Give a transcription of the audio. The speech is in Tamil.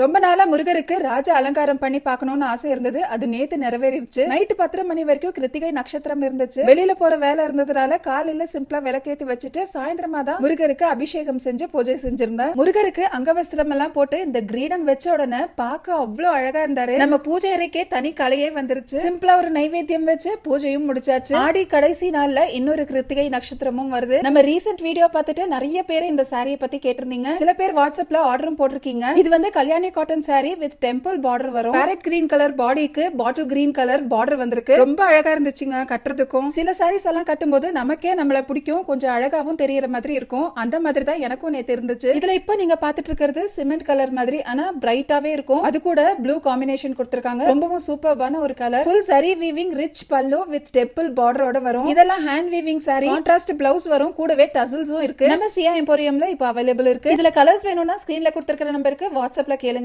ரொம்ப நாளா முருகருக்கு ராஜ அலங்காரம் பண்ணி பார்க்கணும்னு ஆசை இருந்தது. அது நேத்து நிறைவேறிடுச்சு. நைட்டு பத்தரை மணி வரைக்கும் கிருத்திகை நட்சத்திரம் இருந்துச்சு. வெளியில போற வேலை இருந்ததுனால காலையில சிம்பிளா விளக்கேத்தி வச்சுட்டு சாயந்தரமா தான் முருகருக்கு அபிஷேகம் செஞ்சு பூஜை செஞ்சிருந்தேன். முருகருக்கு அங்கவஸ்திரம் எல்லாம் போட்டு இந்த கிரீடம் வச்ச உடனே பார்க்க அவ்வளவு அழகா இருந்தாரு. நம்ம பூஜை அறைக்கே தனி கலையே வந்துருச்சு. சிம்பிளா ஒரு நைவேத்தியம் வச்சு பூஜையும் முடிச்சாச்சு. ஆடி கடைசி நாள்ல இன்னொரு கிருத்திகை நட்சத்திரமும் வருது. நம்ம ரீசெண்ட் வீடியோ பார்த்துட்டு நிறைய பேர் இந்த சாரியை பத்தி கேட்டிருந்தீங்க. சில பேர் வாட்ஸ்அப்ல ஆர்டரும் போட்டிருக்கீங்க. இது வந்து Kalyani cotton saree with temple border வரும். பேரட் கிரீன் கலர் பாடிக்கு பாட்டில் கிரீன் கலர் பார்டர் வந்திருக்கு. ரொம்ப அழகா இருந்துச்சுங்க கட்டுறதுக்கும். சில சாரீஸ் எல்லாம் கட்டும்போது நமக்கே நம்மள பிடிக்கும். கொஞ்சம் அழகாவும் தெரியற மாதிரி இருக்கும். அந்த மாதிரி தான் எனக்கும் நேத்து இருந்துச்சு. இதுல இப்ப நீங்க பாத்துட்டு இருக்கிறது சிமெண்ட் கலர் மாதிரி ஆனா பிரைட்டாவே இருக்கும். அது கூட ப்ளூ காம்பினேஷன் கொடுத்திருக்காங்க. ரொம்பவும் சூப்பர்பான ஒரு colour full sari weaving rich pallu with temple பார்டரோட வரும். இதெல்லாம் hand weaving sari contrast blouse வரும். கூடவே டசல்ஸும் இருக்கு. நம்ம ஸ்ரீயா எம்போரியம்ல இப்ப அவைலபிள் இருக்கு. இதுல கலர்ஸ் வேணும்னா ஸ்கிரீன்ல கொடுத்திருக்கிற நம்பருக்கு வாட்ஸ்அப்ல கேளுங்க.